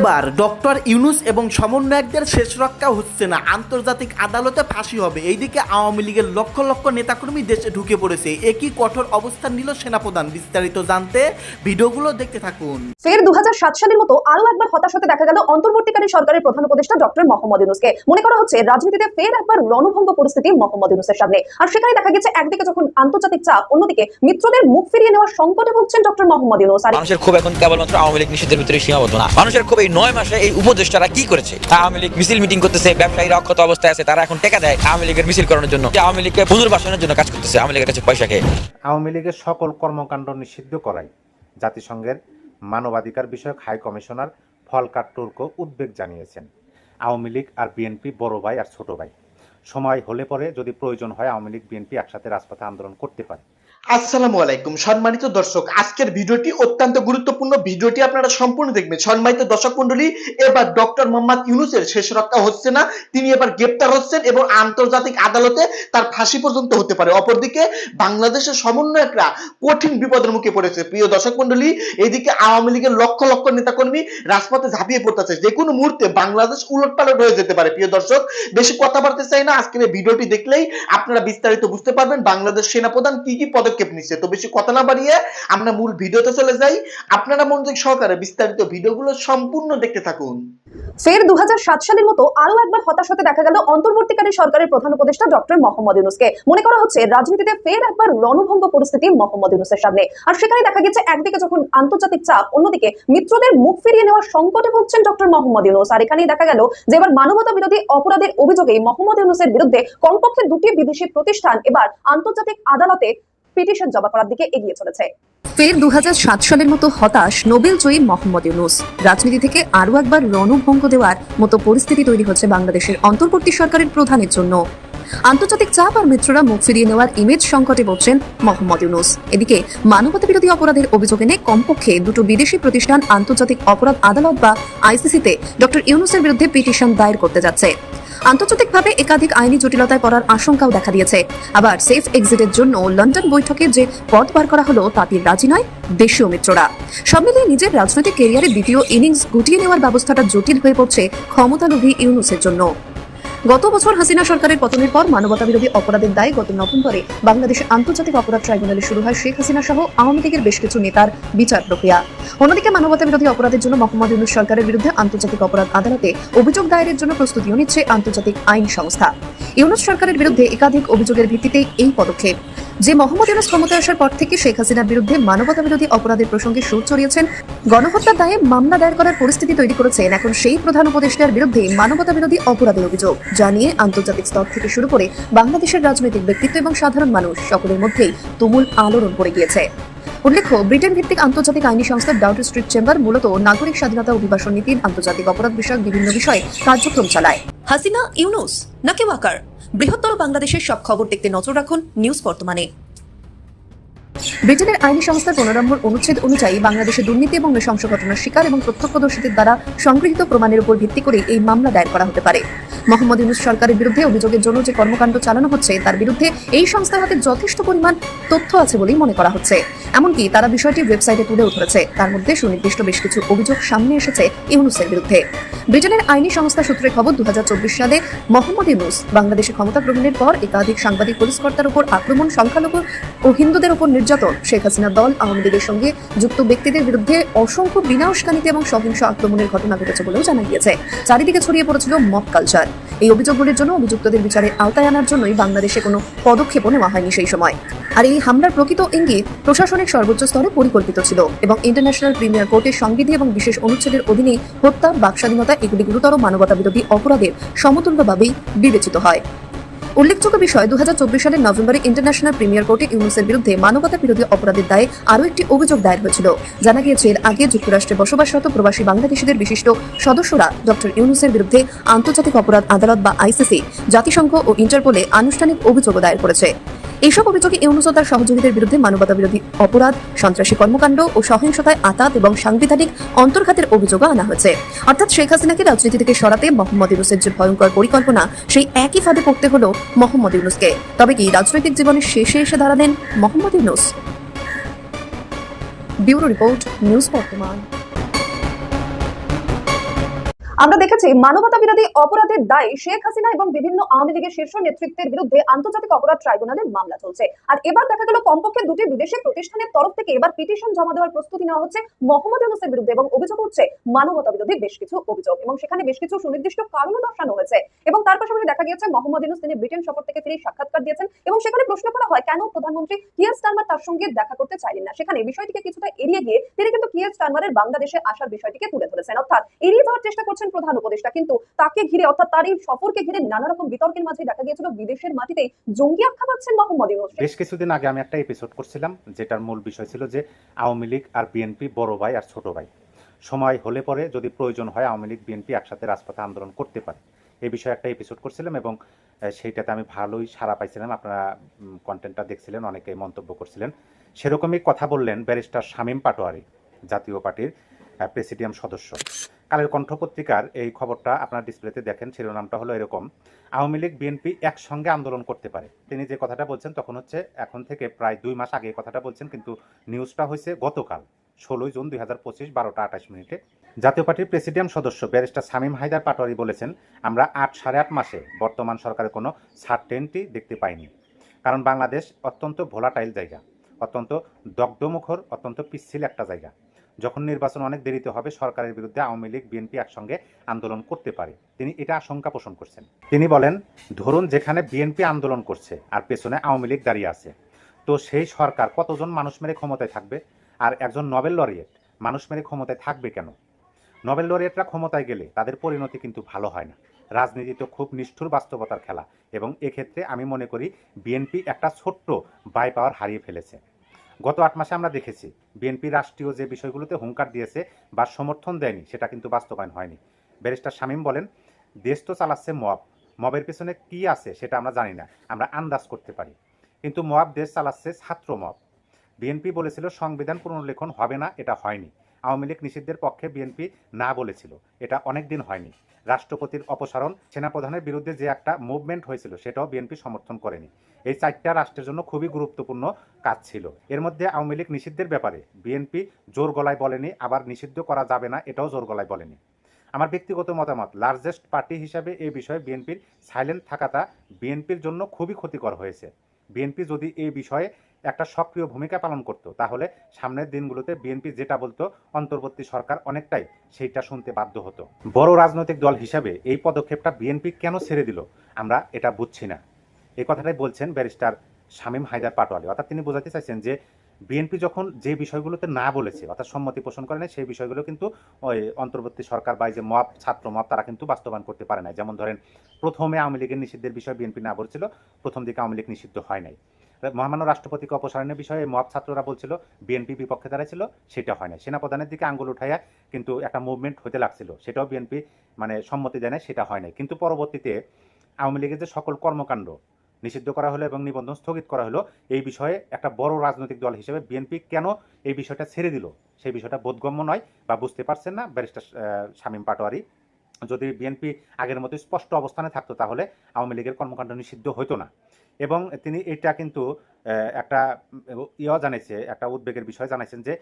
এবার ডক্টর ইউনুস এবং সমন্বয়কদের শেষ রক্ষা হচ্ছে না। আন্তর্জাতিক আদালতে ফাঁসি হবে। এইদিকে আওয়ামী লীগের লক্ষ লক্ষ নেতাকর্মী দেশে ঢুকে পড়েছে। একই কঠোর অবস্থান নিল সেনাপ্রধান। বিস্তারিত জানতে ভিডিওগুলো দেখতে থাকুন। ফের দু সালের মতো আরও একবার হতাশ হতে দেখা গেল অন্তর্বর্তীকালীন সরকারের প্রধান উপদেষ্টা ডক্টর মোহাম্মদ ইউনুসকে। মনে করা হচ্ছে রাজনীতিতে ফের একবার রণভঙ্গ পরিস্থিতি মোহাম্মদ ইউনুসের সামনে। আর সেখানে দেখা গেছে একদিকে যখন আন্তর্জাতিক চাপ অন্যদিকে মিত্রদের মুখ ফিরিয়ে নেওয়ার সংকটে ভুগছেন ডক্টর মোহাম্মদ ইউনুস। আর মানুষের ক্ষোভ এখন কেবলমাত্র আওয়ামী লীগ নিষিদ্ধের ভিতরে সীমাবদ্ধ না। মানুষের ক্ষোভ এই নয় মাসে এই উপদেষ্টারা কি করেছে? আওয়ামী লীগ মিছিল মিটিং করতেছে, ব্যবসায়ীরা অক্ষত অবস্থায় আছে, তারা এখন টেকা দেয় আওয়ামী লীগের মিছিল করানোর জন্য। আওয়ামী লীগকে পুনর্বাসনের জন্য কাজ করতেছে, আওয়ামী লীগের কাছে পয়সা খেয়ে। আওয়ামী লীগের সকল কর্মকাণ্ড নিষিদ্ধ করাই জাতিসংঘের মানবাধিকার বিষয়ক হাই কমিশনার ফলকার তুর্ক উদ্বেগ জানিয়েছেন। আওয়ামী লীগ আর বিএনপি বড় ভাই আর ছোট ভাই। সময় হলে পরে যদি প্রয়োজন হয়, আওয়ামী লীগ, বিএনপি একসাথে রাজপথে আন্দোলন করতে পারে। আসসালামু আলাইকুম। সম্মানিত দর্শক, আজকের ভিডিওটি অত্যন্ত গুরুত্বপূর্ণ। ভিডিওটি আপনারা সম্পূর্ণ দেখবেন। সম্মানিত দর্শক মন্ডলী এবার ডক্টর মোহাম্মদ ইউনুসের শেষ রক্ষা হচ্ছে না, তিনি এবার গ্রেপ্তার হচ্ছেন এবং আন্তর্জাতিক আদালতে তার ফাঁসি পর্যন্ত হতে পারে। অপরদিকে, বাংলাদেশের সমন্বয়করা কঠিন বিপদের মুখে পড়েছে। প্রিয় দর্শক মন্ডলী এদিকে আওয়ামী লীগের লক্ষ লক্ষ নেতাকর্মী রাজপথে ঝাঁপিয়ে পড়তেছে। যে কোনো মুহূর্তে বাংলাদেশ উলট পালট হয়ে যেতে পারে। প্রিয় দর্শক, বেশি কথা বলতে চাই না। আজকের এই ভিডিওটি দেখলেই আপনারা বিস্তারিত বুঝতে পারবেন বাংলাদেশ সেনাপ্রধান কি কি পদক্ষেপ নিচ্ছে। তো বেশি কথা না বাড়িয়ে আমরা মূল ভিডিওতে চলে যাই। আপনারা মনোযোগ সহকারে বিস্তারিত ভিডিওগুলো সম্পূর্ণ দেখতে থাকুন। ফের দু সালের মতো আরও একবার হতাশ হতে দেখা গেল অন্তর্বর্তীকালীন সরকারের প্রধান উপদেষ্টা ডক্টর মোহাম্মদ ইউনুসকে। মনে করা হচ্ছে, রাজনীতিতে ফের একবার রণভঙ্গ পরিস্থিতি মোহাম্মদ ইউনুসের সামনে। আর সেখানে দেখা গেছে, একদিকে যখন আন্তর্জাতিক চাপ, অন্যদিকে মিত্রদের মুখ ফিরিয়ে নেওয়ার সংকটে ভুগছেন ডক্টর মোহাম্মদ ইউনুস। আর এখানেই দেখা গেল যে এবার মানবতা বিরোধী অপরাধের অভিযোগে মোহাম্মদ ইউনুসের বিরুদ্ধে কমপক্ষে দুটি বিদেশি প্রতিষ্ঠান এবার আন্তর্জাতিক আদালতে পিটিশন জমা করার দিকে এগিয়ে চলেছে। ফের দু সালের মতো হতাশ নোবেল জয়ী মোহাম্মদ ইউনুস। রাজনীতি থেকে আরও একবার রণভঙ্গ দেওয়ার মতো পরিস্থিতি তৈরি হচ্ছে বাংলাদেশের অন্তর্বর্তী সরকারের প্রধানের জন্য। আন্তর্জাতিক চাপ আর মিত্ররা মুখ ফিরিয়ে নেওয়ার ইমেজ সংকটে পড়ছেন মোহাম্মদ ইউনুস। এদিকে মানবতা বিরোধী অপরাধের অভিযোগ এনে কমপক্ষে দুটো বিদেশি প্রতিষ্ঠান, আন্তর্জাতিক অপরাধ আদালত বা আইসিসিতে ডক্টর ইউনুসের বিরুদ্ধে পিটিশন দায়ের করতে যাচ্ছে। আন্তর্জাতিকভাবে একাধিক আইনি জটিলতায় পড়ার আশঙ্কাও দেখা দিয়েছে। আবার সেফ এক্সিটের জন্য লন্ডন বৈঠকে যে পথ বার করা হলো, তাতে রাজি নয় দেশীয় মিত্ররা। সব মিলিয়ে নিজের রাজনৈতিক কেরিয়ারে দ্বিতীয় ইনিংস গুটিয়ে নেওয়ার ব্যবস্থাটা জটিল হয়ে পড়ছে ক্ষমতালোভী ইউনুসের জন্য। গত বছর হাসিনা সরকারের পতনের পর মানবতা বিরোধী অপরাধের দায়ে গত নভেম্বরে বাংলাদেশের আন্তর্জাতিক অপরাধ ট্রাইব্যুনালে শুরু হয় শেখ হাসিনা সহ আওয়ামী লীগের বেশ কিছু নেতার বিচার প্রক্রিয়া। অন্যদিকে মানবতা বিরোধী অপরাধের জন্য মোহাম্মদ ইউনুস সরকারের বিরুদ্ধে আন্তর্জাতিক অপরাধ আদালতে অভিযোগ দায়েরের জন্য প্রস্তুতিও নিচ্ছে আন্তর্জাতিক আইন সংস্থা। ইউনুস সরকারের বিরুদ্ধে একাধিক অভিযোগের ভিত্তিতে এই পদক্ষেপ। যে মোহাম্মদ ইউনুস ক্ষমতায় আসার পর থেকে শেখ হাসিনার বিরুদ্ধে মানবতা বিরোধী অপরাধের প্রসঙ্গে সুর চড়িয়েছেন, গণহত্যার দায়ে মামলা দায়ের করার পরিস্থিতি তৈরি করেছেন এখন সেই প্রধান উপদেষ্টার বিরুদ্ধে মানবতা বিরোধী অপরাধের অভিযোগ যা নিয়ে আন্তর্জাতিক স্তর থেকে শুরু করে বাংলাদেশের রাজনৈতিক ব্যক্তিত্ব এবং সাধারণ মানুষ সকলের মধ্যেই তুমুল আলোড়ন পড়ে গিয়েছে। উল্লেখ্য ব্রিটেন ভিত্তিক আন্তর্জাতিক আইনি সংস্থা ডাউট স্ট্রিট চেম্বার মূলত নাগরিক স্বাধীনতা অভিবাসন নীতির আন্তর্জাতিক অপরাধ বিষয়ক বিভিন্ন বিষয়ে কার্যক্রম চালায়। হাসিনা ইউনুস নাকি ওয়াকার বৃহত্তর বাংলাদেশের সব খবর দেখতে নজর রাখুন নিউজ বর্তমানে। ব্রিটেনের আইনি সংস্থার পনেরো নম্বর অনুচ্ছেদ অনুযায়ী বাংলাদেশে দুর্নীতি এবং নৃশংস ঘটনার শিকার এবং প্রত্যক্ষদর্শীদের দ্বারা সংগৃহীত প্রমাণের উপর ভিত্তি করে এই মামলা দায়ের করা হতে পারে। মোহাম্মদ ইউনুস সরকারের বিরুদ্ধে অভিযোগের জন্য যে কর্মকাণ্ড চালানো হচ্ছে, তার বিরুদ্ধে এই সংস্থার হাতে যথেষ্ট পরিমাণ তথ্য আছে বলেই মনে করা হচ্ছে। এমনকি তারা বিষয়টি ওয়েবসাইটে তুলেও ধরেছে। তার মধ্যে সুনির্দিষ্ট বেশ কিছু অভিযোগ সামনে এসেছে ইউনুসের বিরুদ্ধে। ব্রিটেনের আইনি সংস্থা সূত্রে খবর, দুহাজার চব্বিশ সালে মোহাম্মদ ইউনুস বাংলাদেশে ক্ষমতা গ্রহণের পর একাধিক সাংবাদিক পুলিশকর্তার উপর আক্রমণ, সংখ্যালঘু ও হিন্দুদের উপর নির্যাতন, শেখ হাসিনা দল, আওয়ামী লীগের সঙ্গে যুক্ত ব্যক্তিদের বিরুদ্ধে অসংখ্য বিনাশকানিতে এবং সহিংস আক্রমণের ঘটনা ঘটেছে বলেও জানা গিয়েছে। চারিদিকে ছড়িয়ে পড়েছিল মব কালচার এই অভিযোগগুলির জন্য অভিযুক্তদের বিচারে আওতায় আনার জন্যই বাংলাদেশে কোনো পদক্ষেপও নেওয়া হয়নি সেই সময়। আর এই হামলার প্রকৃত ইঙ্গিত প্রশাসনিক সর্বোচ্চ স্তরে পরিকল্পিত ছিল এবং ইন্টারন্যাশনাল প্রিমিয়ার কোর্টের সংবিধি এবং বিশেষ অনুচ্ছেদের অধীনে হত্যা, বাকস্বাধীনতা এগুলি গুরুতর মানবতা বিরোধী অপরাধের সমতুল্যভাবেই বিবেচিত হয়। উল্লেখযোগ্য বিষয় দু হাজার চব্বিশ সালের নভেম্বরে ইন্টারন্যাশনাল প্রিমিয়ার কোর্টে ইউনুসের বিরুদ্ধে মানবতা বিরোধী অপরাধের দায়ে আরও একটি অভিযোগ দায়ের হয়েছিল। জানা গিয়েছে, এর আগে যুক্তরাষ্ট্রে বসবাসরত প্রবাসী বাংলাদেশিদের বিশিষ্ট সদস্যরা ডক্টর ইউনুসের বিরুদ্ধে আন্তর্জাতিক অপরাধ আদালত বা আইসিসি, জাতিসংঘ ও ইন্টারপোলে আনুষ্ঠানিক অভিযোগ দায়ের করেছে। এইসব অভিযোগে ইউনুস ও তার সহযোগীদের বিরুদ্ধে মানবতা বিরোধী অপরাধ, সন্ত্রাসী কর্মকাণ্ড ও সহিংসতায় আতাত এবং সাংবিধানিক অন্তর্ঘাতের অভিযোগও আনা হয়েছে। অর্থাৎ শেখ হাসিনাকে রাজনীতি থেকে সরাতে মোহাম্মদ ইউনুসের যে ভয়ঙ্কর পরিকল্পনা, সেই একই ফাঁদে পড়তে হলো মোহাম্মদ ইউনুসকে। তবে কি রাজনৈতিক জীবনের শেষে এসে দাঁড়ালেন Mohammad Yunus? Bureau report, news Bartaman. আমরা দেখেছি মানবতা বিরোধী অপরাধের দায়ে শেখ হাসিনা এবং বিভিন্ন আওয়ামী লীগের শীর্ষ নেতৃত্বের বিরুদ্ধে আন্তর্জাতিক অপরাধ ট্রাইব্যুনালে মামলা চলছে। আর এবার দেখা গেল কমপক্ষে দুটি বিদেশি প্রতিষ্ঠানের তরফ থেকে এবার পিটিশন জমা দেওয়ার প্রস্তুতি নেওয়া হচ্ছে মোহাম্মদ ইউনুসের বিরুদ্ধে এবং অভিযোগ উঠছে মানবতা বিরোধী বেশ কিছু অভিযোগ এবং সেখানে বেশ কিছু সুনির্দিষ্ট কারণও দর্শানো হয়েছে এবং তার পাশাপাশি দেখা গিয়েছে মোহাম্মদ ইউনুস তিনি ব্রিটেন সফর থেকে ফিরে সাক্ষাৎকার দিয়েছেন এবং সেখানে প্রশ্ন করা হয়, কেন প্রধানমন্ত্রী কিয়ার স্টারমার তার সঙ্গে দেখা করতে চাইলেন না? সেখানে বিষয়টিকে কিছুটা এড়িয়ে গিয়ে তিনি কিন্তু কিয়ার স্টারমারের বাংলাদেশে আসার বিষয়টিকে তুলে ধরেছেন। অর্থাৎ এড়িয়ে যাওয়ার চেষ্টা করছেন প্রধান উপদেষ্টা। কিন্তু তাকে ঘিরে অর্থাৎ তার এই সফরকে ঘিরে নানা রকম বিতর্কের মাঝে দেখা গিয়েছিল বিদেশের মাটিতেই। জঙ্গি আখ্যা পাচ্ছেন মোহাম্মদ ইউনুস। বেশ কিছুদিন আগে আমি একটা এপিসোড করছিলাম, যেটার মূল বিষয় ছিল যে আওয়ামী লীগ আর বিএনপি বড় ভাই আর ছোট ভাই। সময় হলে পরে যদি প্রয়োজন হয় আওয়ামী লীগ, বিএনপি একসাথে রাজপথে আন্দোলন করতে পারে। এই বিষয়ে একটা এপিসোড করছিলাম এবং সেইটাতে আমি ভালোই সাড়া পাইছিলাম। আপনারা কন্টেন্টটা দেখছিলেন অনেকে মন্তব্য করছিলেন। সেরকমই কথা বললেন ব্যারিস্টার শামীম পাটোয়ারি, জাতীয় পার্টির প্রেসিডিয়াম সদস্য। কালের কণ্ঠ পত্রিকার এই খবরটা আপনার ডিসপ্লেতে দেখেন, শিরোনামটা হলো এরকম। আওয়ামী লীগ, বিএনপি একসঙ্গে আন্দোলন করতে পারে। তিনি যে কথাটা বলছেন তখন হচ্ছে এখন থেকে প্রায় দুই মাস আগে কথাটা বলছেন, কিন্তু নিউজটা হয়েছে গতকাল, ষোলোই জুন দুই হাজার পঁচিশ, বারোটা আঠাশ মিনিটে। জাতীয় পার্টির প্রেসিডিয়াম সদস্য ব্যারিস্টার শামীম হায়দার পাটোয়ারি বলেছেন, আমরা আট সাড়ে আট মাসে বর্তমান সরকারের কোনো সার্টেনটি দেখতে পাইনি। কারণ বাংলাদেশ অত্যন্ত ভোলাটাইল জায়গা। অত্যন্ত দগ্ধমুখর, অত্যন্ত পিচ্ছিল একটা জায়গা। যখন নির্বাচন অনেক দেরিতে হবে, সরকারের বিরুদ্ধে আওয়ামী লীগ, বিএনপি একসঙ্গে আন্দোলন করতে পারে। তিনি এটা আশঙ্কা পোষণ করছেন। তিনি বলেন, ধরুন যেখানে বিএনপি আন্দোলন করছে আর পেছনে আওয়ামী লীগ দাঁড়িয়ে আছে, তো সেই সরকার কতজন মানুষ মেরে ক্ষমতায় থাকবে? আর একজন নোবেল লরিয়েট মানুষ মেরে ক্ষমতায় থাকবে কেন? নোবেল লরিয়েটরা ক্ষমতায় গেলে তাদের পরিণতি কিন্তু ভালো হয় না। রাজনীতি তো খুব নিষ্ঠুর বাস্তবতার খেলা এবং এক্ষেত্রে আমি মনে করি, বিএনপি একটা ছোট্ট বাই পাওয়ার হারিয়ে ফেলেছে। গত আট মাসে আমরা দেখেছি, বিএনপি রাষ্ট্রীয় যে বিষয়গুলোতে হুঙ্কার দিয়েছে বা সমর্থন দেয়নি, সেটা কিন্তু বাস্তবায়ন হয়নি। ব্যারিস্টার শামীম বলেন, দেশ তো চালাচ্ছে মব। মবের পেছনে কি আছে সেটা আমরা জানি না, আমরা আন্দাজ করতে পারি। কিন্তু মব দেশ চালাচ্ছে ছাত্র মব। বিএনপি বলেছিল, সংবিধান পুনর্লেখন হবে না, এটা হয়নি। আওয়ামী লীগ নিষিদ্ধের পক্ষে বিএনপি না বলেছিল, এটা অনেক দিন হয়নি। রাষ্ট্রপতির অপসারণ, সেনাপ্রধানের বিরুদ্ধে যে একটা মুভমেন্ট হয়েছিল, সেটাও বিএনপি সমর্থন করেনি। এই চারটা রাষ্ট্রের জন্য খুবই গুরুত্বপূর্ণ কাজ ছিল। এর মধ্যে আওয়ামী লীগ নিষিদ্ধের ব্যাপারে বিএনপি জোর গলায় বলেনি, আবার নিষিদ্ধ করা যাবে না, এটাও জোর গলায় বলেনি। আমার ব্যক্তিগত মতামত লার্জেস্ট পার্টি হিসাবে এই বিষয়ে বিএনপির সাইলেন্ট থাকাটা বিএনপির জন্য খুবই ক্ষতিকর হয়েছে। বিএনপি যদি এই বিষয়ে একটা সক্রিয় ভূমিকা পালন করত। তাহলে সামনের দিনগুলোতে বিএনপি যেটা বলতো, অন্তর্বর্তী সরকার অনেকটাই সেইটা শুনতে বাধ্য হতো। বড় রাজনৈতিক দল হিসাবে এই পদক্ষেপটা বিএনপি কেন ছেড়ে দিল? আমরা এটা বুঝছি না। এই কথাটাই বলছেন ব্যারিস্টার শামীম হায়দার পাটোয়ারি। অর্থাৎ তিনি বোঝাতে চাইছেন যে, বিএনপি যখন যে বিষয়গুলোতে না বলেছে, অর্থাৎ সম্মতি পোষণ করে না সেই বিষয়গুলো কিন্তু ওই অন্তর্বর্তী সরকার বা যে মব, ছাত্র মব, তারা কিন্তু বাস্তবায়ন করতে পারে না যেমন ধরেন, প্রথমে আওয়ামী লীগের নিষিদ্ধের বিষয়ে বিএনপি না বলছিল, প্রথম দিকে আওয়ামী লীগ নিষিদ্ধ হয় নাই। মহামান্য রাষ্ট্রপতিকে অপসারণের বিষয়ে মব ছাত্ররা বলছিল, বিএনপি বিপক্ষে দাঁড়াইছিল সেটা হয় না সেনাপ্রধানের দিকে আঙ্গুল উঠাইয়া কিন্তু একটা মুভমেন্ট হতে লাগছিল, সেটাও বিএনপি মানে সম্মতি দেয় না সেটা হয় নাই। কিন্তু পরবর্তীতে আওয়ামী লীগের যে সকল কর্মকাণ্ড নিষিদ্ধ করা হলো এবং নিবন্ধন স্থগিত করা হলো, এই বিষয়ে একটা বড় রাজনৈতিক দল হিসেবে বিএনপি কেন এই বিষয়টা ছেড়ে দিল? সেই বিষয়টা বোধগম্য নয় বা বুঝতে পারছেন না ব্যারিস্টার শামীম পাটোয়ারি। যদি বিএনপি আগের মতো স্পষ্ট অবস্থানে থাকতো তাহলে আওয়ামী লীগের কর্মকাণ্ড নিষিদ্ধ হতো না। এবং তিনি এটা কিন্তু একটা ইয়ে জানাইছে, একটা উদ্বেগের বিষয় জানাইছেন যে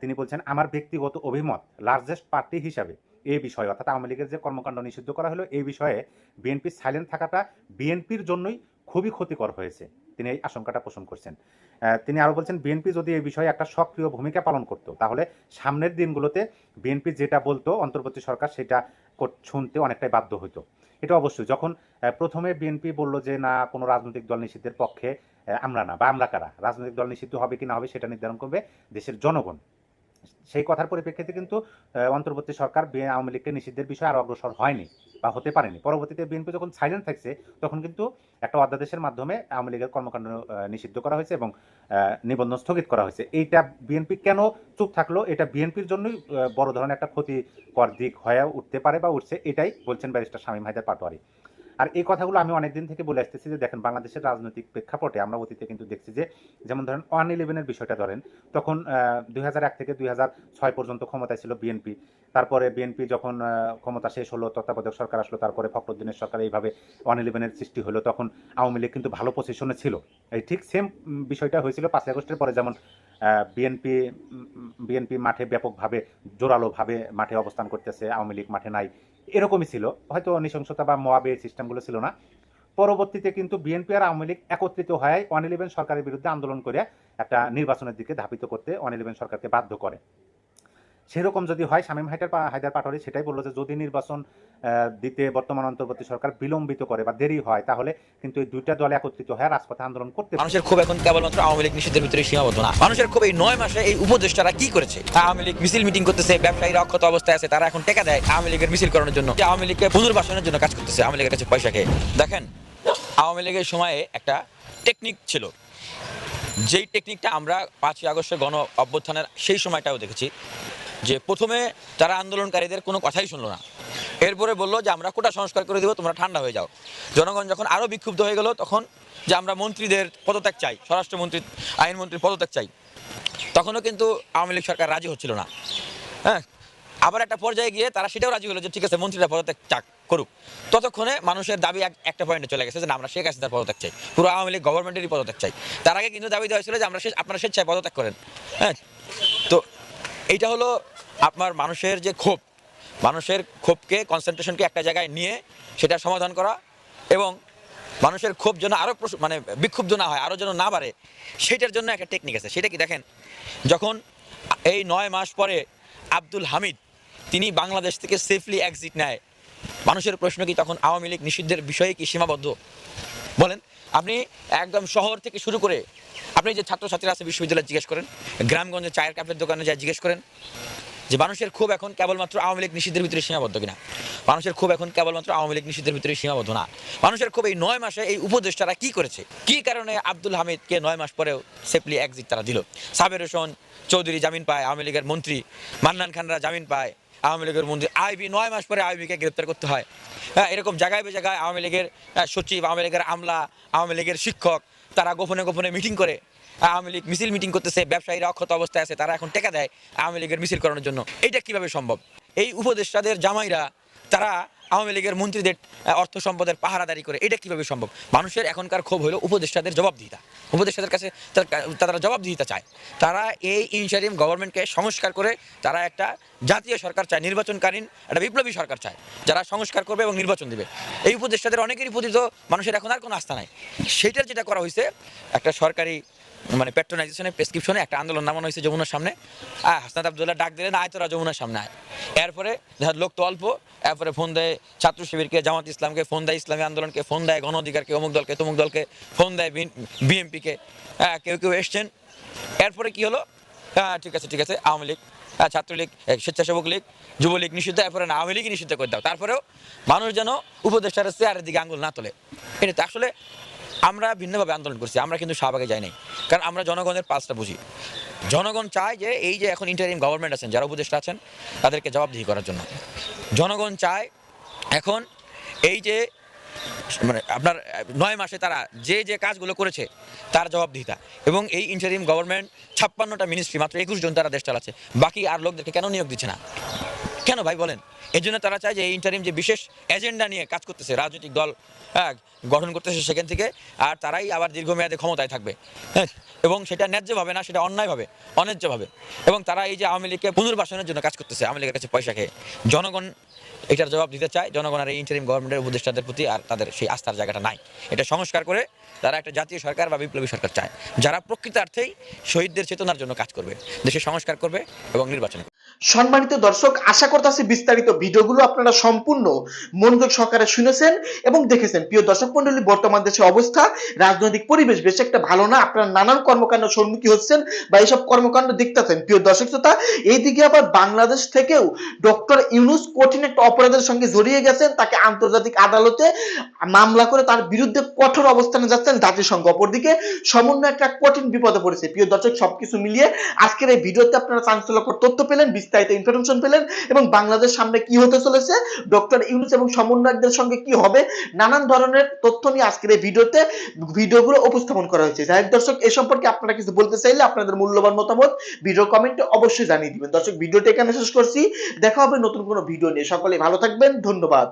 তিনি বলছেন, আমার ব্যক্তিগত অভিমত লার্জেস্ট পার্টি হিসাবে, এই বিষয়ে, অর্থাৎ আওয়ামী লীগের যে কর্মকাণ্ড নিষিদ্ধ করা হলো, এই বিষয়ে বিএনপি সাইলেন্ট থাকাটা বিএনপির জন্যই খুবই ক্ষতিকর হয়েছে। তিনি এই আশঙ্কাটা পোষণ করছেন। তিনি আরও বলছেন, বিএনপি যদি এই বিষয়ে একটা সক্রিয় ভূমিকা পালন করতো, তাহলে সামনের দিনগুলোতে বিএনপি যেটা বলতো, অন্তর্বর্তী সরকার সেটা শুনতে অনেকটাই বাধ্য হতো এটা অবশ্যই। যখন প্রথমে বিএনপি বলল যে, না, কোনো রাজনৈতিক দল নিষিদ্ধের পক্ষে আমরা না, বা আমরা কারা? রাজনৈতিক দল নিষিদ্ধ হবে কি না হবে সেটা নির্ধারণ করবে দেশের জনগণ। সেই কথার পরিপ্রেক্ষিতে কিন্তু অন্তর্বর্তী সরকার আওয়ামী লীগকে নিষিদ্ধের বিষয়ে আর অগ্রসর হয়নি বা হতে পারেনি। পরবর্তীতে বিএনপি যখন সাইলেন্ট থাকছে, তখন কিন্তু একটা অধ্যাদেশের মাধ্যমে আওয়ামী লীগের কর্মকাণ্ড নিষিদ্ধ করা হয়েছে এবং নিবন্ধন স্থগিত করা হয়েছে। এইটা বিএনপি কেন চুপ থাকল? এটা বিএনপির জন্যই বড় ধরনের একটা ক্ষতিকর দিক হয়ে উঠতে পারে বা উঠছে, এটাই বলছেন ব্যারিস্টার শামীম হায়দার পাটোয়ারি। আর এই কথাগুলো আমি অনেকদিন থেকে বলে আসতেছি যে, দেখেন, বাংলাদেশের রাজনৈতিক প্রেক্ষাপটে আমরা অতীতে কিন্তু দেখছি যে, যেমন ধরেন ওয়ান ইলেভেনের বিষয়টা ধরেন, তখন দুই থেকে দুই পর্যন্ত ক্ষমতায় ছিল বিএনপি। তারপরে বিএনপি যখন ক্ষমতা শেষ হলো, তত্ত্বাবধায়ক সরকার আসলো, তারপরে ফখরুদ্দিনের সরকার এইভাবে ওয়ান ইলেভেনের সৃষ্টি হলো, তখন আওয়ামী লীগ কিন্তু ভালো পজিশনে ছিল। এই ঠিক সেম বিষয়টা হয়েছিল পাঁচই আগস্টের পরে যেমন বিএনপি বিএনপি মাঠে ব্যাপকভাবে, জোরালোভাবে মাঠে অবস্থান করতেছে, আওয়ামী লীগ মাঠে নাই। এরকমই ছিল। হয়তো নৃশংসতা বা মোয়াবে সিস্টেমগুলো ছিল না। পরবর্তীতে কিন্তু বিএনপি আর আওয়ামী লীগ একত্রিত হয় ওয়ান ইলেভেন সরকারের বিরুদ্ধে আন্দোলন করে একটা নির্বাচনের দিকে ধাবিত করতে ওয়ান ইলেভেন সরকারকে বাধ্য করে। সেরকম যদি হয়, শামীম পা- হায়দার পাটোয়ারি সেটাই বলল যে যদি নির্বাচন দিতে বর্তমান অন্তর্বর্তী সরকার বিলম্বিত করে বা দেরি হয়, তাহলে কিন্তু এই দুইটা দল একত্রিত হয়ে রাজপথে আন্দোলন করতে মানুষের খুব এখন কেবলমাত্র আওয়ামী লীগ নিষিদ্ধের ভিতরে সীমাবদ্ধ না। মানুষের খুব এই নয় মাসে এই উপদেষ্টারা কি করেছে? আওয়ামী লীগ মিছিল মিটিং করতেছে, ব্যবসায়ীরা অক্ষত অবস্থায় আছে, তারা এখন টেকা দেয় আওয়ামী লীগের মিছিল করানোর জন্য। আওয়ামী লীগকে পুনর্বাসনের জন্য কাজ করতেছে, আওয়ামী লীগের কাছে পয়সা খেয়ে। দেখেন, আওয়ামী লীগের সময়ে একটা টেকনিক ছিল। যেই টেকনিকটা আমরা পাঁচই আগস্টের গণ অভ্যুত্থানের সেই সময়টাও দেখেছি। যে প্রথমে তারা আন্দোলনকারীদের কোনো কথাই শুনলো না, এরপরে বলল যে, আমরা কোটা সংস্কার করে দেবো, তোমরা ঠান্ডা হয়ে যাও। জনগণ যখন আরও বিক্ষুব্ধ হয়ে গেল তখন যে, আমরা মন্ত্রীদের পদত্যাগ চাই, স্বরাষ্ট্রমন্ত্রী, আইনমন্ত্রীর পদত্যাগ চাই। তখনও কিন্তু আওয়ামী লীগ সরকার রাজি হচ্ছিল না। হ্যাঁ আবার একটা পর্যায়ে গিয়ে তারা সেটাও রাজি হলো যে, ঠিক আছে, মন্ত্রীরা পদত্যাগ চাক, করুক। ততক্ষণে মানুষের দাবি এক- একটা পয়েন্টে চলে গেছে যে আমরা শেখ হাসিনার পদত্যাগ চাই, পুরো আওয়ামী লীগ গভর্নমেন্টেরই পদত্যাগ চাই। তার আগে কিন্তু দাবি দেওয়া হয়েছিল যে, আমরা সে- আপনারা স্বেচ্ছায় পদত্যাগ করেন। হ্যাঁ এইটা হলো আপনার মানুষের যে ক্ষোভ। মানুষের ক্ষোভকে কনসেন্ট্রেশনকে একটা জায়গায় নিয়ে সেটা সমাধান করা এবং মানুষের ক্ষোভ যেন আরও মানে বিক্ষুব্ধ না হয় আরও যেন না বাড়ে সেটার জন্য একটা টেকনিক আছে। সেটা কি দেখেন? যখন এই নয় মাস পরে আব্দুল হামিদ, তিনি বাংলাদেশ থেকে সেফলি এক্সিট নেয়, মানুষের প্রশ্ন কি তখন আওয়ামী লীগ নিষিদ্ধের বিষয়ে কি সীমাবদ্ধ? বলেন, আপনি একদম শহর থেকে শুরু করে, আপনি যে ছাত্রছাত্রীরা আছে বিশ্ববিদ্যালয়ে জিজ্ঞেস করেন, গ্রামগঞ্জে চায়ের কাপের দোকানে যায় জিজ্ঞেস করেন, যে মানুষের খুব এখন কেবলমাত্র আওয়ামী লীগ নিষিদ্ধের ভিতরে সীমাবদ্ধ কিনা? মানুষের খুব এখন কেবলমাত্র আওয়ামী লীগ নিষিদ্ধের ভিতরে সীমাবদ্ধ না। মানুষের খুব এই নয় মাসে এই উপদেষ্টারা কি করেছে? কি কারণে আব্দুল হামিদকে নয় মাস পরেও সেফলি এক্সিট তারা দিল? সাবের হোসেন চৌধুরী জামিন পায়, আওয়ামী লীগের মন্ত্রী মান্নান খানরা জামিন পায় আওয়ামী লীগের মন্ত্রী আইবি, নয় মাস পরে আইবিকে গ্রেপ্তার করতে হয়। হ্যাঁ এরকম জায়গায় বে জায়গায় আওয়ামী লীগের সচিব, আওয়ামী লীগের আমলা, আওয়ামী লীগের শিক্ষক, তারা গোপনে গোপনে মিটিং করে। আওয়ামী লীগ মিছিল মিটিং করতেছে, ব্যবসায়ীরা অক্ষত অবস্থায় আছে, তারা এখন টেকা দেয় আওয়ামী লীগের মিছিল করানোর জন্য। এটা কীভাবে সম্ভব? এই উপদেষ্টাদের জামাইরা তারা আওয়ামী লীগের মন্ত্রীদের অর্থ সম্পদের পাহারাদারি করে। এটা কীভাবে সম্ভব? মানুষের এখনকার ক্ষোভ হলো উপদেষ্টাদের জবাবদিহিতা। উপদেষ্টাদের কাছে তার- জবাবদিহিতা চায়। তারা এই ইনসারিম গভর্নমেন্টকে সংস্কার করে তারা একটা জাতীয় সরকার চায়, নির্বাচনকালীন একটা বিপ্লবী সরকার চায়, যারা সংস্কার করবে এবং নির্বাচন দেবে। এই উপদেষ্টাদের অনেকেরই প্রতি তো মানুষের এখন আর কোনো আস্থা নাই। সেইটার যেটা করা হয়েছে, একটা সরকারি মানে পেট্রোনাইজেশনের প্রেসক্রিপশনে একটা আন্দোলন নামানো হয়েছে যমুনার সামনে। আর হাসনাত আবদুল্লাহ ডাক দিলেন, আয় তোরা যমুনার সামনে আয়। এরপরে লোক তো অল্প, এরপরে ফোন দেয় ছাত্র শিবিরকে, জামাত ইসলামকে, ফোন দেয় ইসলামী আন্দোলনকে, ফোন দেয় গণ অধিকারকে, অমুক দলকে, তমুক দলকে, ফোন দেয় বিএমপিকে হ্যাঁ কেউ কেউ এসছেন। এরপরে কি হলো? হ্যাঁ ঠিক আছে ঠিক আছে, আওয়ামী লীগ ছাত্রলীগ স্বেচ্ছাসেবক লীগ, যুবলীগ নিষিদ্ধ, এরপরে আওয়ামী লীগই নিষিদ্ধ করে দাও। তারপরেও মানুষ যেন উপদেষ্টার চেয়ারের দিকে আঙুল না তোলে। এটা আসলে আমরা ভিন্নভাবে আন্দোলন করছি, আমরা কিন্তু শাহবাগে যাই নাই। কারণ আমরা জনগণের পাঁচটা বুঝি। জনগণ চায় যে এই যে এখন ইন্টারিম গভর্নমেন্ট আছেন, যারা উপদেষ্টা আছেন, তাদেরকে জবাবদিহি করার জন্য। জনগণ চায় এখন এই যে মানে আপনার, নয় মাসে তারা যে যে কাজগুলো করেছে, তার জবাবদিহিতা। এবং এই ইন্টারিম গভর্নমেন্ট ছাপ্পান্নটা মিনিস্ট্রি মাত্র একুশ জন তারা দেশ চালাচ্ছে। বাকি আর লোকদেরকে কেন নিয়োগ দিচ্ছে না? কেন ভাই বলেন এই জন্য তারা চায় যে এই ইন্টারিম যে বিশেষ এজেন্ডা নিয়ে কাজ করতেছে, রাজনৈতিক দল হ্যাঁ গঠন করতেছে সেখান থেকে, আর তারাই আবার দীর্ঘমেয়াদে ক্ষমতায় থাকবে হ্যাঁ এবং সেটা ন্যায্যভাবে না, সেটা অন্যায়ভাবে, অন্যায্যভাবে, এবং তারা এই যে আওয়ামী লীগকে পুনর্বাসনের জন্য কাজ করতেছে, আওয়ামী লীগের কাছে পয়সা খেয়ে, জনগণ এটার জবাব দিতে চায়, জনগণ আর এই ইন্টারিম গভর্নমেন্টের উপদেষ্টাদের প্রতি আর তাদের সেই আস্থার জায়গাটা নাই, এটা সংস্কার করে তারা একটা জাতীয় সরকার বা বিপ্লবী সরকার চায়, যারা প্রকৃতার্থেই শহীদদের চেতনার জন্য কাজ করবে, দেশে সংস্কার করবে এবং নির্বাচন। সম্মানিত দর্শক, আশা করতেছি বিস্তারিত ভিডিওগুলো আপনারা সম্পূর্ণ মনোযোগ সহকারে শুনেছেন এবং দেখেছেন। প্রিয় দর্শক মন্ডলী, বর্তমান দেশের অবস্থা, রাজনৈতিক পরিবেশ বেশ একটা ভালো না? আপনারা নানান কর্মকাণ্ড সম্মুখী হচ্ছেন বা এইসব কর্মকাণ্ড দেখতেছেন। প্রিয় দর্শক শ্রোতা, এইদিকে আবার বাংলাদেশ থেকেও ডক্টর ইউনুস কঠিন একটা অপরাধের সঙ্গে জড়িয়ে গেছেন। তাকে আন্তর্জাতিক আদালতে মামলা করে তার বিরুদ্ধে কঠোর অবস্থানে যাচ্ছেন জাতিসংঘ। অপরদিকে সমন্বয় একটা কঠিন বিপদে পড়েছে। প্রিয় দর্শক, সবকিছু মিলিয়ে আজকের এই ভিডিওতে আপনারা চাঞ্চল্যকর তথ্য পেলেন। বিস্তারিত ইনফরমেশন পেলেন এবং বাংলাদেশ সামনে কি হতে চলেছে ডক্টর ইউনুস এবং সমন্বয়কদের সঙ্গে কি হবে, নানান ধরনের তথ্য নিয়ে আজকের এই ভিডিওতে, ভিডিওগুলো উপস্থাপন করা হয়েছে। যাই দর্শক, এ সম্পর্কে আপনারা কিছু বলতে চাইলে আপনাদের মূল্যবান মতামত ভিডিও কমেন্টে অবশ্যই জানিয়ে দিবেন। দর্শক, ভিডিওটি এখানে শেষ করছি। দেখা হবে নতুন কোনো ভিডিও নিয়ে। সকলে ভালো থাকবেন। ধন্যবাদ।